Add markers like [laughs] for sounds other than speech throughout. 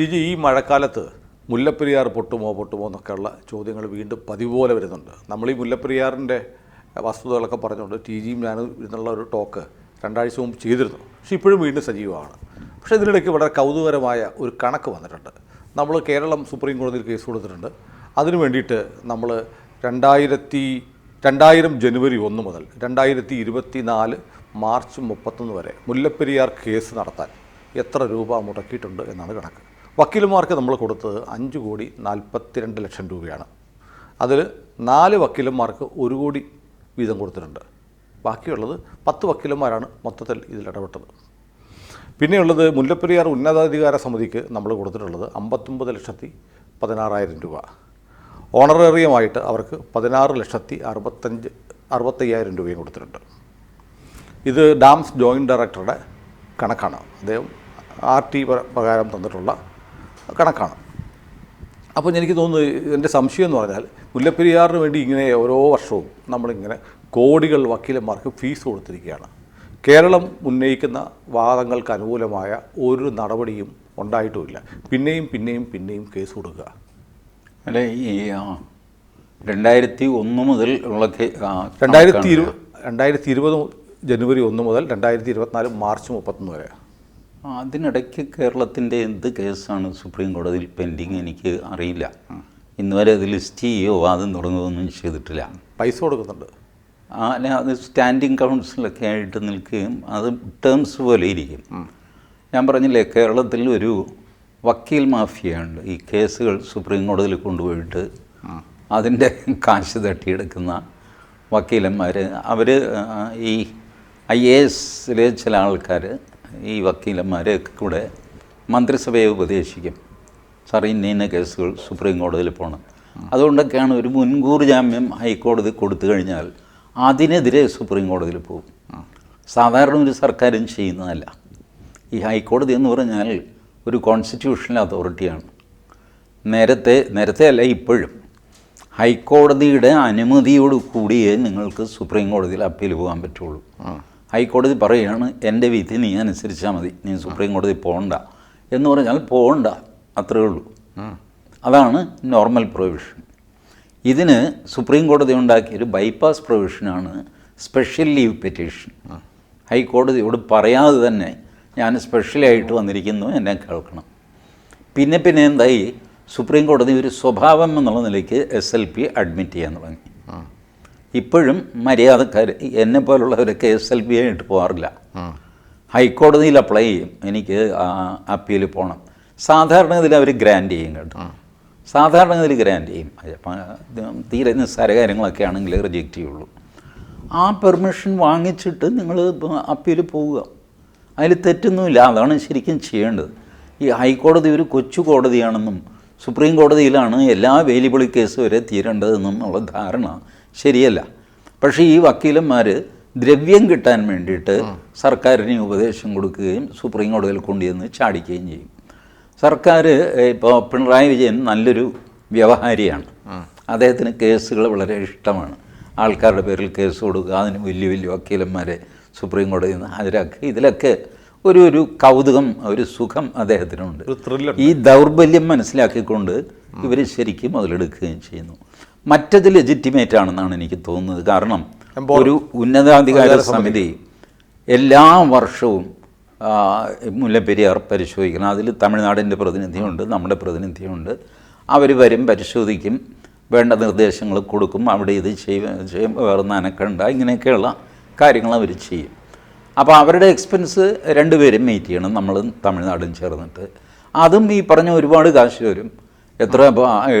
T ഈ മഴക്കാലത്ത് മുല്ലപ്പെരിയാർ പൊട്ടുമോ പൊട്ടുമോ എന്നൊക്കെയുള്ള ചോദ്യങ്ങൾ വീണ്ടും പതിവ് പോലെ വരുന്നുണ്ട്. നമ്മൾ ഈ മുല്ലപ്പെരിയാറിന്റെ വസ്തുതകളൊക്കെ പറഞ്ഞുകൊണ്ട് ടി ജിയും ഞാനും എന്നുള്ള ഒരു ടോക്ക് രണ്ടാഴ്ച മുമ്പ് ചെയ്തിരുന്നു. പക്ഷേ ഇപ്പോഴും വീണ്ടും സജീവമാണ്. പക്ഷേ ഇതിനിടയ്ക്ക് വളരെ കൗതുകരമായ ഒരു കണക്ക് വന്നിട്ടുണ്ട്. നമ്മൾ കേരളം സുപ്രീം കോടതിയിൽ കേസ് കൊടുത്തിട്ടുണ്ട്. അതിനു വേണ്ടിയിട്ട് നമ്മൾ രണ്ടായിരത്തി രണ്ടായിരം ജനുവരി ഒന്ന് മുതൽ രണ്ടായിരത്തി ഇരുപത്തി നാല് മാർച്ച് മുപ്പത്തൊന്ന് വരെ മുല്ലപ്പെരിയാർ കേസ് നടത്താൻ എത്ര രൂപ മുടക്കിയിട്ടുണ്ട് എന്നാണ് കണക്ക്. വക്കീലന്മാർക്ക് നമ്മൾ കൊടുത്തത് അഞ്ച് കോടി നാൽപ്പത്തിരണ്ട് ലക്ഷം രൂപയാണ്. അതിൽ നാല് വക്കീലന്മാർക്ക് ഒരു കോടി വീതം കൊടുത്തിട്ടുണ്ട്. ബാക്കിയുള്ളത് പത്ത് വക്കീലന്മാരാണ് മൊത്തത്തിൽ ഇതിൽ ഇടപെട്ടത്. പിന്നെയുള്ളത് മുല്ലപ്പെരിയാർ ഉന്നതാധികാര സമിതിക്ക് നമ്മൾ കൊടുത്തിട്ടുള്ളത് അമ്പത്തൊമ്പത് ലക്ഷത്തി പതിനാറായിരം രൂപ. ഓണറേറിയമായിട്ട് അവർക്ക് പതിനാറ് ലക്ഷത്തി അറുപത്തഞ്ച് അറുപത്തയ്യായിരം രൂപയും കൊടുത്തിട്ടുണ്ട്. ഇത് ഡാംസ് ജോയിന്റ് ഡയറക്ടറുടെ കണക്കാണ്. അദ്ദേഹം ആർ ടി പ്രകാരം തന്നിട്ടുള്ള കണക്കാണ്. അപ്പോൾ എനിക്ക് തോന്നുന്നു എന്റെ സംശയം എന്ന് പറഞ്ഞാൽ മുല്ലപ്പെരിയാറിന് വേണ്ടി ഇങ്ങനെ ഓരോ വർഷവും നമ്മളിങ്ങനെ കോടികൾ വക്കീലന്മാർക്ക് ഫീസ് കൊടുത്തിരിക്കുകയാണ്. കേരളം ഉന്നയിക്കുന്ന വാദങ്ങൾക്ക് അനുകൂലമായ ഒരു നടപടിയും ഉണ്ടായിട്ടുമില്ല. പിന്നെയും പിന്നെയും പിന്നെയും കേസ് കൊടുക്കുക. അല്ല ഈ രണ്ടായിരത്തി ഒന്ന് മുതൽ ഉള്ള രണ്ടായിരത്തി ഇരു രണ്ടായിരത്തി ഇരുപത് ജനുവരി ഒന്ന് മുതൽ രണ്ടായിരത്തി ഇരുപത്തിനാല് മാർച്ച് മുപ്പത്തൊന്ന് വരെ. അതിനിടയ്ക്ക് കേരളത്തിന്റെ എന്ത് കേസാണ് സുപ്രീം കോടതിയിൽ പെൻഡിങ് എനിക്ക് അറിയില്ല. ഇന്ന് വരെ അത് ലിസ്റ്റ് ചെയ്യുകയോ വാദം തുടങ്ങുകയൊന്നും ചെയ്തിട്ടില്ല. പൈസ കൊടുക്കുന്നുണ്ട്. ആ, അല്ല അത് സ്റ്റാൻഡിങ് കൗൺസിലൊക്കെ ആയിട്ട് നിൽക്കുകയും അത് ടേംസ് പോലെ ഇരിക്കും. ഞാൻ പറഞ്ഞില്ലേ കേരളത്തിൽ ഒരു വക്കീൽ മാഫിയുണ്ട് ഈ കേസുകൾ സുപ്രീം കോടതിയിൽ കൊണ്ടുപോയിട്ട് അതിന്റെ കാശ് തട്ടിയെടുക്കുന്ന വക്കീലന്മാർ അവർ ഈ ഐ എ എസിലെ ചില ആൾക്കാർ ഈ വക്കീലന്മാരെ കൂടെ മന്ത്രിസഭയെ ഉപദേശിക്കും. സാർ ഇന്ന ഇന്ന കേസുകൾ സുപ്രീം കോടതിയിൽ പോകണം അതുകൊണ്ടൊക്കെയാണ് ഒരു മുൻകൂർ ജാമ്യം ഹൈക്കോടതി കൊടുത്തു കഴിഞ്ഞാൽ അതിനെതിരെ സുപ്രീം കോടതിയിൽ പോകും. സാധാരണ ഒരു സർക്കാരും ചെയ്യുന്നതല്ല. ഈ ഹൈക്കോടതി എന്ന് പറഞ്ഞാൽ ഒരു കോൺസ്റ്റിറ്റ്യൂഷണൽ അതോറിറ്റിയാണ്. നേരത്തെ നേരത്തെ അല്ല ഇപ്പോഴും. ഹൈക്കോടതിയുടെ അനുമതിയോട് കൂടിയേ നിങ്ങൾക്ക് സുപ്രീം കോടതിയിൽ അപ്പീൽ പോകാൻ പറ്റുള്ളൂ. ഹൈക്കോടതി പറയുകയാണ് എന്റെ വിധി നീ അനുസരിച്ചാൽ മതി. നീ സുപ്രീം കോടതി പോകണ്ട. എന്ന് പറഞ്ഞാൽ പോകണ്ട. അത്രേ ഉള്ളൂ. അതാണ് നോർമൽ പ്രൊവിഷൻ. ഇതിന് സുപ്രീം കോടതി ഉണ്ടാക്കിയൊരു ബൈപ്പാസ് പ്രൊവിഷനാണ് സ്പെഷ്യൽ ലീവ് പെറ്റീഷൻ. ഹൈക്കോടതിയോട് പറയാതെ തന്നെ ഞാൻ സ്പെഷ്യലായിട്ട് വന്നിരിക്കുന്നു എന്നെ കേൾക്കണം. പിന്നെ പിന്നെ എന്തായി? സുപ്രീം കോടതി ഒരു സ്വഭാവം എന്നുള്ള നിലയ്ക്ക് എസ് എൽ പി അഡ്മിറ്റ് ചെയ്യാൻ തുടങ്ങി. ഇപ്പോഴും മര്യാദക്കാർ എന്നെ പോലുള്ളവരൊക്കെ എസ് എൽ ബി ആയിട്ട് പോകാറില്ല ഹൈക്കോടതിയിൽ അപ്ലൈ ചെയ്യും. എനിക്ക് അപ്പീൽ പോകണം സാധാരണഗതിയിൽ അവർ ഗ്രാൻഡ് ചെയ്യും കേട്ടോ. സാധാരണഗതിയിൽ ഗ്രാൻഡ് ചെയ്യും. അപ്പം തീരെ നിസ്സാര കാര്യങ്ങളൊക്കെ ആണെങ്കിൽ റിജക്റ്റ് ചെയ്യുള്ളൂ. ആ പെർമിഷൻ വാങ്ങിച്ചിട്ട് നിങ്ങൾ അപ്പീൽ പോവുക. അതിൽ തെറ്റൊന്നുമില്ല. അതാണ് ശരിക്കും ചെയ്യേണ്ടത്. ഈ ഹൈക്കോടതി ഒരു കൊച്ചു കോടതിയാണെന്നും സുപ്രീം കോടതിയിലാണ് എല്ലാ വേലിബിളി കേസ് വരെ തീരേണ്ടതെന്നും ഉള്ള ധാരണ ശരിയല്ല. പക്ഷേ ഈ വക്കീലന്മാർ ദ്രവ്യം കിട്ടാൻ വേണ്ടിയിട്ട് സർക്കാരിന് ഉപദേശം കൊടുക്കുകയും സുപ്രീം കോടതിയിൽ കൊണ്ടുവന്ന് ചാടിക്കുകയും ചെയ്യും. സർക്കാർ ഇപ്പോൾ പിണറായി വിജയൻ നല്ലൊരു വ്യവഹാരിയാണ്. അദ്ദേഹത്തിന് കേസുകൾ വളരെ ഇഷ്ടമാണ്. ആൾക്കാരുടെ പേരിൽ കേസ് കൊടുക്കുക അതിന് വലിയ വലിയ വക്കീലന്മാരെ സുപ്രീം കോടതിയിൽ നിന്ന് ഹാജരാക്കുക. ഇതിലൊക്കെ ഒരു ഒരു കൗതുകം ഒരു സുഖം അദ്ദേഹത്തിനുണ്ട്. ഈ ദൗർബല്യം മനസ്സിലാക്കിക്കൊണ്ട് ഇവർ ശരിക്കും മുതലെടുക്കുകയും ചെയ്യുന്നു. മറ്റത് ലെജിറ്റിമേറ്റ് ആണെന്നാണ് എനിക്ക് തോന്നുന്നത്. കാരണം ഒരു ഉന്നതാധികാര സമിതി. എല്ലാ വർഷവും മുല്ലപ്പെരിയാർ പരിശോധിക്കണം. അതിൽ തമിഴ്നാടിന്റെ പ്രതിനിധിയുണ്ട് നമ്മുടെ പ്രതിനിധിയുണ്ട്. അവർ വരും പരിശോധിക്കും വേണ്ട നിർദ്ദേശങ്ങൾ കൊടുക്കും. അവിടെ ഇത് ചെയ്യും വേറെ നനക്കണ്ട ഇങ്ങനെയൊക്കെയുള്ള കാര്യങ്ങൾ അവർ ചെയ്യും. അപ്പോൾ അവരുടെ എക്സ്പെൻസ് രണ്ടുപേരും മീറ്റ് ചെയ്യണം. നമ്മളും തമിഴ്നാടും ചേർന്നിട്ട്. അതും ഈ പറഞ്ഞ ഒരുപാട് കാശ് വരും. എത്ര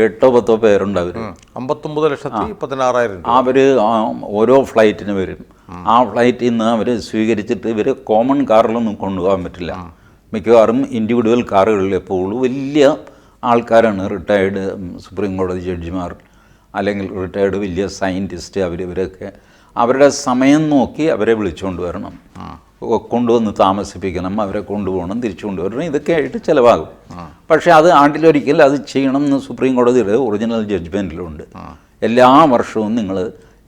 എട്ടോ പത്തോ പേരുണ്ട് അവർ അമ്പത്തൊമ്പത് ലക്ഷത്തി പതിനാറായിരം അവർ ഓരോ ഫ്ലൈറ്റിന് വരും. ആ ഫ്ലൈറ്റിൽ നിന്ന് അവർ സ്വീകരിച്ചിട്ട് ഇവർ കോമൺ കാറിലൊന്നും കൊണ്ടുപോകാൻ പറ്റില്ല. മിക്കവാറും ഇൻഡിവിജ്വൽ കാറുകളിലേ പോകുള്ളൂ വലിയ ആൾക്കാരാണ് റിട്ടയേർഡ് സുപ്രീം കോടതി ജഡ്ജിമാർ അല്ലെങ്കിൽ റിട്ടയേർഡ് വലിയ സയന്റിസ്റ്റ് അവർ ഇവരൊക്കെ. അവരുടെ സമയം നോക്കി അവരെ വിളിച്ചുകൊണ്ട് വരണം. കൊണ്ടുവന്ന് താമസിപ്പിക്കണം അവരെ കൊണ്ടുപോകണം തിരിച്ചു കൊണ്ടുവരണം ഇതൊക്കെ ആയിട്ട് ചിലവാകും. പക്ഷേ അത് ആണ്ടിലൊരിക്കൽ അത് ചെയ്യണം എന്ന് സുപ്രീം കോടതിയുടെ ഒറിജിനൽ ജഡ്ജ്മെന്റിലുണ്ട് എല്ലാ വർഷവും നിങ്ങൾ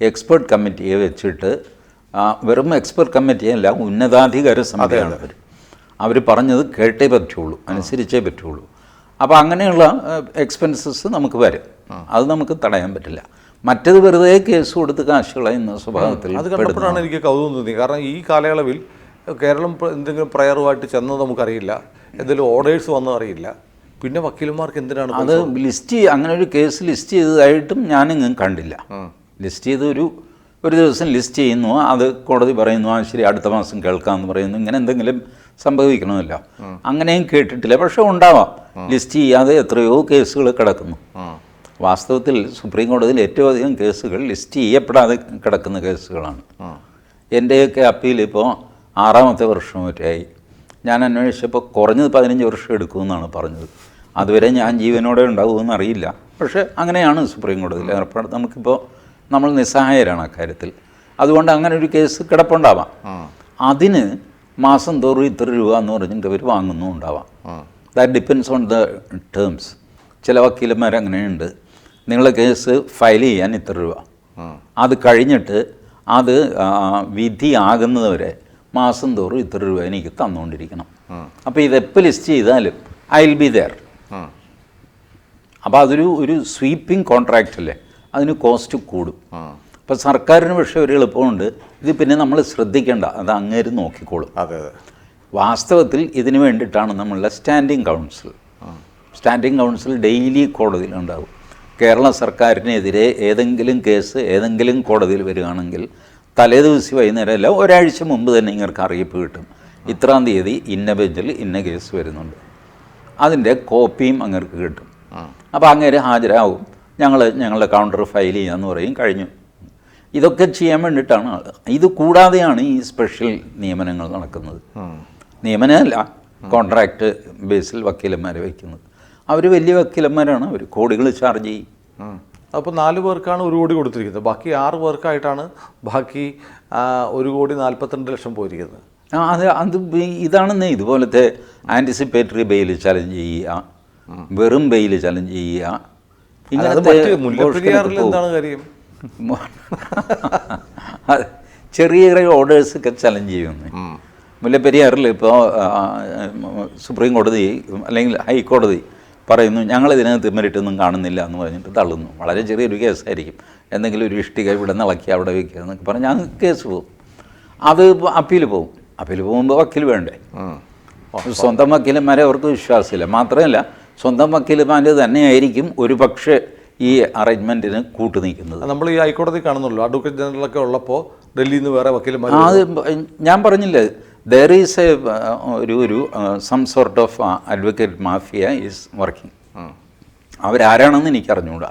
എക്സ്പെർട്ട് കമ്മിറ്റിയെ വെച്ചിട്ട് വെറും എക്സ്പെർട്ട് കമ്മിറ്റിയല്ല ഉന്നതാധികാര സമിതിയാണ് അവർ അവർ പറഞ്ഞത് കേട്ടേ പറ്റുള്ളൂ അനുസരിച്ചേ പറ്റുള്ളൂ. അപ്പോൾ അങ്ങനെയുള്ള എക്സ്പെൻസസ് നമുക്ക് വരും. അത് നമുക്ക് തടയാൻ പറ്റില്ല. മറ്റത് വെറുതെ കേസ് കൊടുത്ത് കാശ് കളയുന്ന സ്വഭാവത്തിൽ അത് കണ്ടപ്പോഴാണ് എനിക്ക് കൗതുകം തോന്നി കാരണം ഈ കാലയളവിൽ കേരളം എന്തെങ്കിലും പ്രയറുമായിട്ട് ചെന്നത് നമുക്കറിയില്ല. എന്തെങ്കിലും ഓർഡേഴ്സ് വന്നോ അറിയില്ല. പിന്നെ വക്കീലന്മാർക്ക് എന്തിനാണ് അത് ലിസ്റ്റ് അങ്ങനെ ഒരു കേസ് ലിസ്റ്റ് ചെയ്തതായിട്ടും ഞാനിങ്ങും കണ്ടില്ല. ലിസ്റ്റ് ചെയ്ത് ഒരു ഒരു ദിവസം ലിസ്റ്റ് ചെയ്യുന്നു. അത് കോടതി പറയുന്നു ആ ശരി അടുത്ത മാസം കേൾക്കാമെന്ന് പറയുന്നു. ഇങ്ങനെ എന്തെങ്കിലും സംഭവിക്കണമല്ലോ. അങ്ങനെയും കേട്ടിട്ടില്ല. പക്ഷെ ഉണ്ടാവാം. ലിസ്റ്റ് ചെയ്യാതെ എത്രയോ കേസുകൾ കിടക്കുന്നു. വാസ്തവത്തിൽ സുപ്രീം കോടതിയിൽ ഏറ്റവും അധികം കേസുകൾ ലിസ്റ്റ് ചെയ്യപ്പെടാതെ കിടക്കുന്ന കേസുകളാണ്. എന്റെയൊക്കെ അപ്പീൽ ഇപ്പോൾ ആറാമത്തെ വർഷം വരെയായി ഞാൻ അന്വേഷിച്ചപ്പോൾ കുറഞ്ഞത് പതിനഞ്ച് വർഷം എടുക്കുമെന്നാണ് പറഞ്ഞത്. അതുവരെ ഞാൻ ജീവനോടെ ഉണ്ടാകുമെന്ന് അറിയില്ല. പക്ഷേ അങ്ങനെയാണ് സുപ്രീം കോടതിയിൽ. ഏർപ്പാട് നമുക്കിപ്പോൾ നമ്മൾ നിസ്സഹായരാണ് അക്കാര്യത്തിൽ അതുകൊണ്ട് അങ്ങനെ ഒരു കേസ് കിടപ്പുണ്ടാവാം. അതിന് മാസം തോറും ഇത്ര രൂപ എന്ന് പറഞ്ഞിട്ട് അവർ വാങ്ങുന്നു ഉണ്ടാവാം. That depends on the terms ചില വക്കീലന്മാർ അങ്ങനെയുണ്ട്. നിങ്ങളെ കേസ് ഫയൽ ചെയ്യാൻ ഇത്ര രൂപ. അത് കഴിഞ്ഞിട്ട് അത് വിധിയാകുന്നതുവരെ മാസം തോറും ഇത്ര രൂപ എനിക്ക് തന്നുകൊണ്ടിരിക്കണം അപ്പോൾ ഇതെപ്പോൾ ലിസ്റ്റ് ചെയ്താലും ഐ വിൽ ബി ദെയർ അപ്പോൾ അതൊരു ഒരു സ്വീപ്പിംഗ് കോൺട്രാക്റ്റ് അല്ലേ? അതിന് കോസ്റ്റ് കൂടും. അപ്പോൾ സർക്കാരിന് പക്ഷേ ഒരു എളുപ്പമുണ്ട്. ഇത് പിന്നെ നമ്മൾ ശ്രദ്ധിക്കേണ്ട. അത് അങ്ങേര് നോക്കിക്കോളും. അതെ അതെ. വാസ്തവത്തിൽ ഇതിനു വേണ്ടിയിട്ടാണ് നമ്മളുടെ standing counsel standing counsel daily കോടതിയിലുണ്ടാവും Kerala സർക്കാരിനെതിരെ ഏതെങ്കിലും കേസ് ഏതെങ്കിലും കോടതിയിൽ വരികയാണെങ്കിൽ തലേദിവസം വൈകുന്നേരം അല്ല ഒരാഴ്ച മുമ്പ് തന്നെ ഇങ്ങനെ അറിയിപ്പ് കിട്ടും. ഇത്രാം തീയതി ഇന്ന ബെഞ്ചിൽ ഇന്ന കേസ് വരുന്നുണ്ട്. അതിന്റെ കോപ്പിയും അങ്ങർക്ക് കിട്ടും. അപ്പോൾ അങ്ങേര് ഹാജരാകും ഞങ്ങൾ ഞങ്ങളുടെ കൗണ്ടർ ഫയൽ ചെയ്യാമെന്ന് പറയും കഴിഞ്ഞു. ഇതൊക്കെ ചെയ്യാൻ വേണ്ടിയിട്ടാണ്. ഇത് കൂടാതെയാണ് ഈ സ്പെഷ്യൽ നിയമനങ്ങൾ നടക്കുന്നത്. നിയമനമല്ല കോൺട്രാക്റ്റ് ബേസിൽ വക്കീലന്മാരെ വയ്ക്കുന്നത്. അവർ വലിയ വക്കീലന്മാരാണ് അവർ കോടികൾ ചാർജ് ചെയ്യും. അപ്പോൾ നാല് പേർക്കാണ് ഒരു കോടി കൊടുത്തിരിക്കുന്നത്. ബാക്കി ആറ് പേർക്കായിട്ടാണ് ബാക്കി ഒരു കോടി നാൽപ്പത്തിരണ്ട് ലക്ഷം പോയിരിക്കുന്നത്. ആ, അത് അത് ഇതാണെന്നേ ഇതുപോലത്തെ ആന്റിസിപ്പേറ്ററി ബെയിൽ ചലഞ്ച് ചെയ്യുക. വെറും ബെയിൽ ചലഞ്ച് ചെയ്യുക. ഇങ്ങനത്തെ എന്താണ് കാര്യം? [laughs] ചെറിയ ചെറിയ ഓർഡേഴ്സൊക്കെ ചലഞ്ച് ചെയ്യുന്നു മുല്ലപ്പെരിയാറിൽ ഇപ്പോൾ സുപ്രീം കോടതി അല്ലെങ്കിൽ ഹൈക്കോടതി പറയുന്നു ഞങ്ങൾ ഇതിനകത്ത് തിമ്മരിട്ടൊന്നും കാണുന്നില്ല എന്ന് പറഞ്ഞിട്ട് തള്ളുന്നു. വളരെ ചെറിയൊരു കേസായിരിക്കും. എന്തെങ്കിലും ഒരു ഇഷ്ടിക ഇവിടെ നിളക്കി അവിടെ വയ്ക്കുക എന്നൊക്കെ പറഞ്ഞാൽ ഞങ്ങൾ കേസ് പോകും. അത് അപ്പീൽ പോകും. അപ്പീൽ പോകുമ്പോൾ വക്കീൽ വേണ്ടേ? സ്വന്തം വക്കീലന്മാരെ അവർക്ക് വിശ്വാസമില്ല. മാത്രമല്ല സ്വന്തം വക്കീലന്മാർ തന്നെയായിരിക്കും ഒരു പക്ഷേ ഈ അറേഞ്ച്മെന്റിന് കൂട്ടു നിൽക്കുന്നത്. നമ്മൾ ഈ ഹൈക്കോടതി കാണുന്നുള്ളൂ. അഡ്വക്കേറ്റ് ജനറലൊക്കെ ഉള്ളപ്പോൾ ഡൽഹിയിൽ നിന്ന് വേറെ വക്കീലന്മാർ അത് ഞാൻ പറഞ്ഞില്ലേ ദർ ഈസ് എ ഒരു ഒരു some sort of advocate mafia is working അവരാരാണെന്ന് എനിക്കറിഞ്ഞുകൂടാ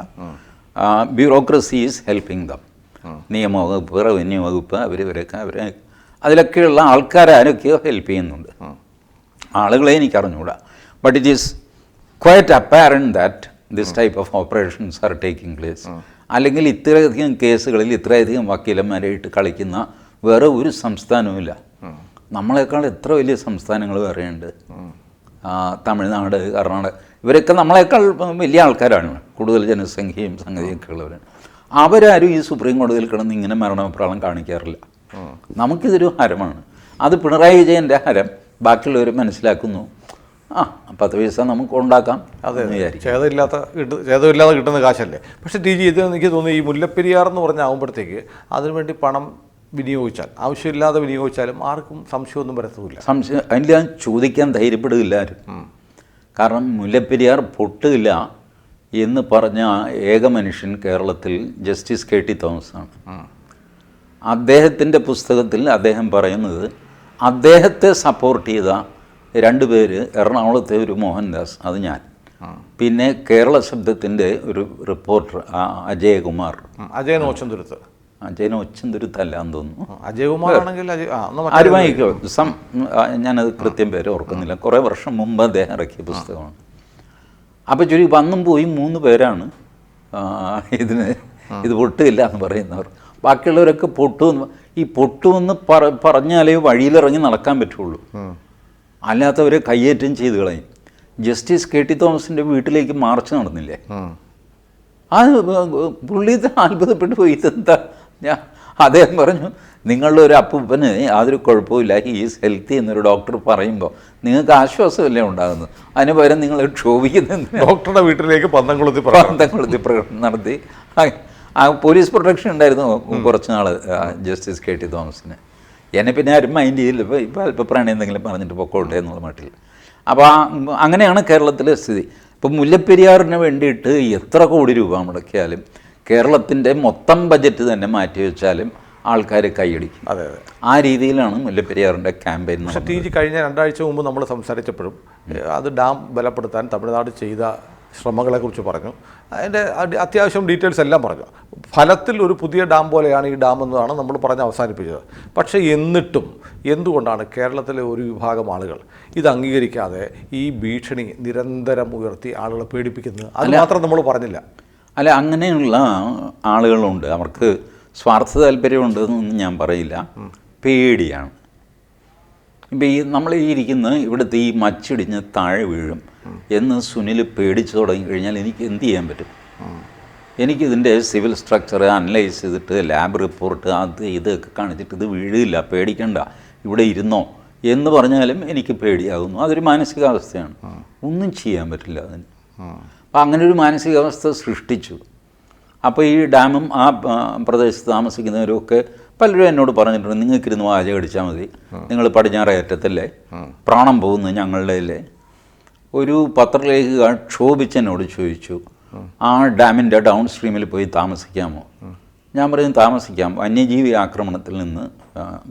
ബ്യൂറോക്രസി ഈസ് ഹെൽപ്പിംഗ് ദം നിയമവകുപ്പ് റവന്യൂ വകുപ്പ് അവർ ഇവരൊക്കെ അവരെ അതിലൊക്കെയുള്ള ആൾക്കാരാരൊക്കെയോ ഹെൽപ്പ് ചെയ്യുന്നുണ്ട്. ആളുകളെ എനിക്കറിഞ്ഞുകൂടാ but it is quite apparent that this type of operations are taking place അല്ലെങ്കിൽ ഇത്രയധികം കേസുകളിൽ ഇത്രയധികം വക്കീലന്മാരായിട്ട് കളിക്കുന്ന വേറെ ഒരു സംസ്ഥാനവുമില്ല. നമ്മളെക്കാൾ എത്ര വലിയ സംസ്ഥാനങ്ങൾ വേറെയുണ്ട് തമിഴ്നാട് കർണാടക. ഇവരൊക്കെ നമ്മളെക്കാൾ വലിയ ആൾക്കാരാണ്. കൂടുതൽ ജനസംഖ്യയും സംഗതിയൊക്കെ ഉള്ളവരാണ്. അവരാരും ഈ സുപ്രീം കോടതിയിൽ കിടന്ന് ഇങ്ങനെ മരണപ്രാളം കാണിക്കാറില്ല. നമുക്കിതൊരു ഹരമാണ്. അത് പിണറായി വിജയന്റെ ഹരം. ബാക്കിയുള്ളവർ മനസ്സിലാക്കുന്നു. ആ പത്ത് പൈസ നമുക്ക് ഉണ്ടാക്കാം അതെ ചേതമില്ലാത്ത ഛേദമില്ലാത്ത കിട്ടുന്ന കാശല്ലേ? പക്ഷേ ടി ജി ഇത് എനിക്ക് തോന്നുന്നു ഈ മുല്ലപ്പെരിയാർ എന്ന് പറഞ്ഞാകുമ്പോഴത്തേക്ക് അതിനുവേണ്ടി പണം വിനിയോഗിച്ചാൽ. ആവശ്യമില്ലാതെ വിനിയോഗിച്ചാലും ആർക്കും സംശയമൊന്നും വരത്തുമില്ല. സംശയം അതിൽ ഞാൻ ചോദിക്കാൻ ധൈര്യപ്പെടുകയില്ല ആരും. കാരണം മുല്ലപ്പെരിയാർ പൊട്ടില്ല എന്ന് പറഞ്ഞ ഏക മനുഷ്യൻ കേരളത്തിൽ ജസ്റ്റിസ് കെ ടി തോമസ് ആണ് അദ്ദേഹത്തിന്റെ പുസ്തകത്തിൽ അദ്ദേഹം പറയുന്നത് അദ്ദേഹത്തെ സപ്പോർട്ട് ചെയ്ത രണ്ട് പേര് എറണാകുളത്തെ ഒരു മോഹൻദാസ് അത് ഞാൻ. പിന്നെ കേരള ശബ്ദത്തിന്റെ ഒരു റിപ്പോർട്ടർ അജയകുമാർ. അജയൻ ഓച്ചന്തുരുത്ത്. അജയൻ ഒച്ചന്തൊരു തല്ലാന്ന് തോന്നുന്നു. അജയകുമാർ എന്നാ ആരുമായിക്കോ സം ഞാനത് കൃത്യം പേര് ഓർക്കുന്നില്ല. കുറേ വർഷം മുമ്പ് അദ്ദേഹം ഇറക്കിയ പുസ്തകമാണ്. അപ്പോൾ ചുരുക്കി വന്നും പോയി മൂന്ന് പേരാണ് ഇതിന് ഇത് പൊട്ടില്ല എന്ന് പറയുന്നവർ. ബാക്കിയുള്ളവരൊക്കെ പൊട്ടു ഈ പൊട്ടുമെന്ന് പറ പറഞ്ഞാലേ വഴിയിലിറങ്ങി നടക്കാൻ പറ്റുള്ളൂ. അല്ലാത്തവരെ കയ്യേറ്റം ചെയ്ത് കളയും. ജസ്റ്റിസ് കെ ടി തോമസിന്റെ വീട്ടിലേക്ക് മാർച്ച് നടന്നില്ലേ. ആ. പുള്ളി അത്ഭുതപ്പെട്ടു പോയി. ഇതെന്താ? ഞാൻ അദ്ദേഹം പറഞ്ഞു നിങ്ങളുടെ ഒരു അപ്പൂപ്പന് യാതൊരു കുഴപ്പമില്ല ഈസ് ഹെൽത്തി എന്നൊരു ഡോക്ടർ പറയുമ്പോൾ നിങ്ങൾക്ക് ആശ്വാസമല്ലേ ഉണ്ടാകുന്നത്? അതിന് പകരം നിങ്ങൾ ക്ഷോഭിക്കുന്ന ഡോക്ടറുടെ വീട്ടിലേക്ക് പന്തംകുളത്തി പന്തംകുളത്തി പ്രകടനം. നടത്തി. ആ- പോലീസ് പ്രൊട്ടക്ഷൻ ഉണ്ടായിരുന്നു കുറച്ച് നാൾ ജസ്റ്റിസ് കെ ടി തോമസിന്. എന്നെ പിന്നെ ആരും മൈൻഡ് ചെയ്യില്ല ഇപ്പോൾ ഇപ്പോൾ അല്പപ്രാണി എന്തെങ്കിലും പറഞ്ഞിട്ട് പൊക്കോട്ടെ എന്നുള്ള മട്ടിൽ. അപ്പോൾ ആ അങ്ങനെയാണ് കേരളത്തിലെ സ്ഥിതി. ഇപ്പം മുല്ലപ്പെരിയാറിന് വേണ്ടിയിട്ട് എത്ര കോടി രൂപ മുടക്കിയാലും കേരളത്തിന്റെ മൊത്തം ബജറ്റ് തന്നെ മാറ്റി വെച്ചാലും ആൾക്കാർ കൈയടിക്കും. അതെ അതെ. ആ രീതിയിലാണ് മുല്ലപ്പെരിയാറിന്റെ ക്യാമ്പയിൻ പക്ഷേ ടി ജി കഴിഞ്ഞ രണ്ടാഴ്ച മുമ്പ് നമ്മൾ സംസാരിച്ചപ്പോഴും അത് ഡാം ബലപ്പെടുത്താൻ തമിഴ്നാട് ചെയ്ത ശ്രമങ്ങളെക്കുറിച്ച് പറഞ്ഞു. അതിന്റെ അത്യാവശ്യം ഡീറ്റെയിൽസ് എല്ലാം പറഞ്ഞു. ഫലത്തിൽ ഒരു പുതിയ ഡാം പോലെയാണ് ഈ ഡാം എന്നതാണ് നമ്മൾ പറഞ്ഞ് അവസാനിപ്പിച്ചത്. പക്ഷേ എന്നിട്ടും എന്തുകൊണ്ടാണ് കേരളത്തിലെ ഒരു വിഭാഗം ആളുകൾ ഇത് അംഗീകരിക്കാതെ ഈ ഭീഷണി നിരന്തരം ഉയർത്തി ആളുകളെ പേടിപ്പിക്കുന്നത്? അത് മാത്രം നമ്മൾ പറഞ്ഞില്ല. അല്ല അങ്ങനെയുള്ള ആളുകളുണ്ട്. അവർക്ക് സ്വാർത്ഥ താല്പര്യമുണ്ട് എന്നൊന്നും ഞാൻ പറയില്ല. പേടിയാണ്. ഇപ്പം ഈ നമ്മൾ ഈ ഇരിക്കുന്ന ഇവിടുത്തെ ഈ മച്ചിടിഞ്ഞ് താഴെ വീഴും എന്ന് സുനിൽ പേടിച്ചു തുടങ്ങി കഴിഞ്ഞാൽ എനിക്ക് എന്ത് ചെയ്യാൻ പറ്റും? എനിക്കിതിന്റെ സിവിൽ സ്ട്രക്ചർ അനലൈസ് ചെയ്തിട്ട് ലാബ് റിപ്പോർട്ട് അത് ഇതൊക്കെ കാണിച്ചിട്ട് ഇത് വീഴില്ല പേടിക്കണ്ട ഇവിടെ ഇരുന്നോ എന്ന് പറഞ്ഞാലും എനിക്ക് പേടിയാകുന്നു. അതൊരു മാനസികാവസ്ഥയാണ്. ഒന്നും ചെയ്യാൻ പറ്റില്ല അതിന്. അപ്പം അങ്ങനെ ഒരു മാനസികാവസ്ഥ സൃഷ്ടിച്ചു. അപ്പോൾ ഈ ഡാമും ആ പ്രദേശത്ത് താമസിക്കുന്നവരൊക്കെ പലരും എന്നോട് പറഞ്ഞിട്ടുണ്ട് നിങ്ങൾക്കിരുന്ന് വാചകം അടിച്ചാൽ മതി. നിങ്ങൾ പടിഞ്ഞാറേ അറ്റത്തല്ലേ പ്രാണം പോകുന്നു ഞങ്ങളുടെ അല്ലേ ഒരു പത്രലേഖക ക്ഷോഭിച്ചെന്നോട് ചോദിച്ചു ആ ഡാമിന്റെ ഡൗൺ സ്ട്രീമിൽ പോയി താമസിക്കാമോ? ഞാൻ പറയും താമസിക്കാം. വന്യജീവി ആക്രമണത്തിൽ നിന്ന്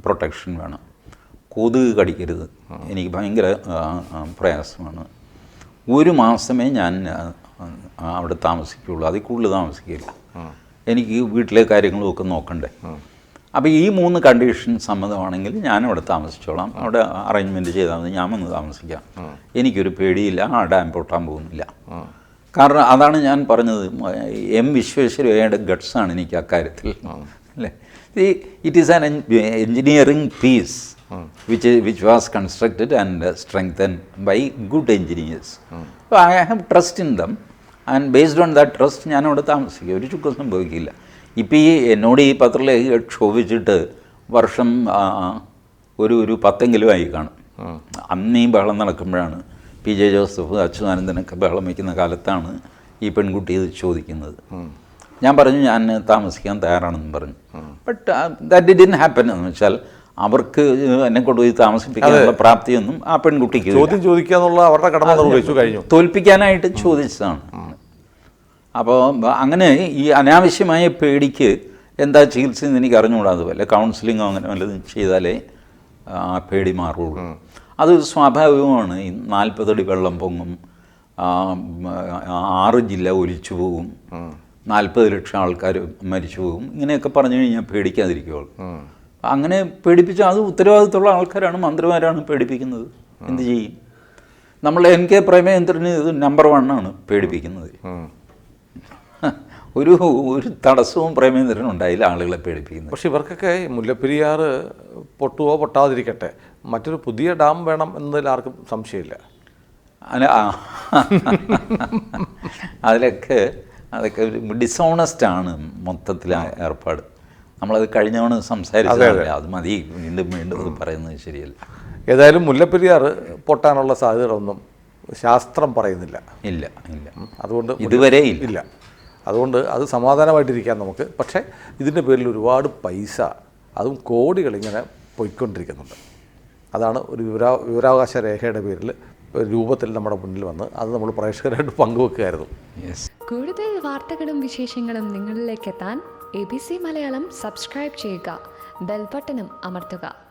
പ്രൊട്ടക്ഷൻ വേണം. കൊതുക് കടിക്കരുത്. എനിക്ക് ഭയങ്കര പ്രയാസമാണ്. ഒരു മാസമേ ഞാൻ അവിടെ താമസിക്കുകയുള്ളൂ. അതിൽ കൂടുതൽ താമസിക്കില്ല എനിക്ക് വീട്ടിലെ കാര്യങ്ങളുമൊക്കെ നോക്കണ്ടേ? അപ്പോൾ ഈ മൂന്ന് കണ്ടീഷൻ സമ്മതമാണെങ്കിൽ ഞാൻ അവിടെ താമസിച്ചോളാം. അവിടെ അറേഞ്ച്മെന്റ് ചെയ്താൽ മതി. ഞാൻ വന്ന് താമസിക്കാം. എനിക്കൊരു പേടിയില്ല. ആ ഡാം പൊട്ടാൻ പോകുന്നില്ല. കാരണം അതാണ് ഞാൻ പറഞ്ഞത്. എം വിശ്വേശ്വരയ്യയുടെ ഗട്ട്സാണ് എനിക്ക് അക്കാര്യത്തിൽ അല്ലേ? It is an engineering piece which which was constructed and strengthen by good engineers I have trust in them and based on that trust ഞാൻ അവിടെ താമസിക്കുക. ഒരു ചുക്കും സംഭവിക്കില്ല. ഇപ്പോൾ ഈ എന്നോട് ഈ പത്രലേഖ ക്ഷോഭിച്ചിട്ട് വർഷം ഒരു ഒരു പത്തെങ്കിലും ആയി കാണും. അന്ന് ഈ ബഹളം നടക്കുമ്പോഴാണ് പി. ജെ. ജോസഫ് അച്യുതാനന്ദനൊക്കെ ബഹളം വയ്ക്കുന്ന കാലത്താണ് ഈ പെൺകുട്ടി ഇത് ചോദിക്കുന്നത്. ഞാൻ പറഞ്ഞു ഞാൻ താമസിക്കാൻ തയ്യാറാണെന്ന് പറഞ്ഞു. ബട്ട് ദാറ്റ് ഡിൻ ഹാപ്പൻ എന്ന് വെച്ചാൽ അവർക്ക് എന്നെ കൊണ്ടുപോയി താമസിപ്പിക്കാനുള്ള പ്രാപ്തിയൊന്നും ആ പെൺകുട്ടിക്ക്. ചോദ്യം ചോദിക്കുക എന്നുള്ള അവരുടെ കടമ നിർവഹിച്ചു കഴിഞ്ഞു. തോൽപ്പിക്കാനായിട്ട് ചോദിച്ചതാണ്. അപ്പോൾ അങ്ങനെ ഈ അനാവശ്യമായ പേടിക്ക് എന്താ ചികിത്സ എന്ന് എനിക്ക് അറിഞ്ഞുകൂടാതെ വല്ല കൗൺസിലിങ്ങോ അങ്ങനെ വല്ലതും ചെയ്താലേ ആ പേടി മാറുള്ളൂ അത് സ്വാഭാവികമാണ്. ഈ നാൽപ്പതടി വെള്ളം പൊങ്ങും. ആറ് ജില്ല ഒലിച്ചു പോകും. നാൽപ്പത് ലക്ഷം ആൾക്കാർ മരിച്ചു പോകും. ഇങ്ങനെയൊക്കെ പറഞ്ഞു കഴിഞ്ഞാൽ പേടിക്കാതിരിക്കുകയുള്ളൂ അങ്ങനെ പേടിപ്പിച്ച അത് ഉത്തരവാദിത്തമുള്ള ആൾക്കാരാണ് മന്ത്രിമാരാണ് പേടിപ്പിക്കുന്നത്. എന്ത് ചെയ്യും? നമ്മൾ എൻ കെ പ്രേമേന്ദ്രന് ഇത് നമ്പർ വണ്ണാണ് പേടിപ്പിക്കുന്നത്. [laughs] ഒരു ഒരു തടസ്സവും പ്രേമേന്ദ്രനും ഉണ്ടായില്ല ആളുകളെ പേടിപ്പിക്കുന്നത്. പക്ഷെ ഇവർക്കൊക്കെ മുല്ലപ്പെരിയാർ പൊട്ടുവോ പൊട്ടാതിരിക്കട്ടെ. മറ്റൊരു പുതിയ ഡാം വേണം എന്നതിൽ ആർക്കും സംശയമില്ല. [laughs] അതിലൊക്കെ അതൊക്കെ ഒരു ഡിസോണസ്റ്റ് ആണ് മൊത്തത്തിൽ ഏർപ്പാട്. നമ്മളത് കഴിഞ്ഞവണ് സംസാരിച്ചതല്ലേ? അത് മതി. വീണ്ടും വീണ്ടും അത് പറയുന്നത് ശരിയല്ല. ഏതായാലും മുല്ലപ്പെരിയാർ പൊട്ടാനുള്ള സാധ്യതകളൊന്നും ശാസ്ത്രം പറയുന്നില്ല. ഇല്ല ഇല്ല. അതുകൊണ്ട് ഇതുവരെ ഇല്ല. അതുകൊണ്ട് അത് സമാധാനമായിട്ടിരിക്കാം നമുക്ക്. പക്ഷേ ഇതിന്റെ പേരിൽ ഒരുപാട് പൈസ അതും കോടികൾ ഇങ്ങനെ പോയിക്കൊണ്ടിരിക്കുന്നുണ്ട്. അതാണ് ഒരു വിവരാ വിവരാവകാശ രേഖയുടെ പേരിൽ ഒരു രൂപത്തിൽ നമ്മുടെ മുന്നിൽ വന്ന് അത് നമ്മൾ പ്രേക്ഷകരായിട്ട് പങ്കുവെക്കുകയായിരുന്നു. യെസ് കൂടുതൽ വാർത്തകളും വിശേഷങ്ങളും നിങ്ങളിലേക്ക് എത്താൻ A B C Malayalam subscribe ചെയ്യുക. ബെൽബട്ടനും അമർത്തുക.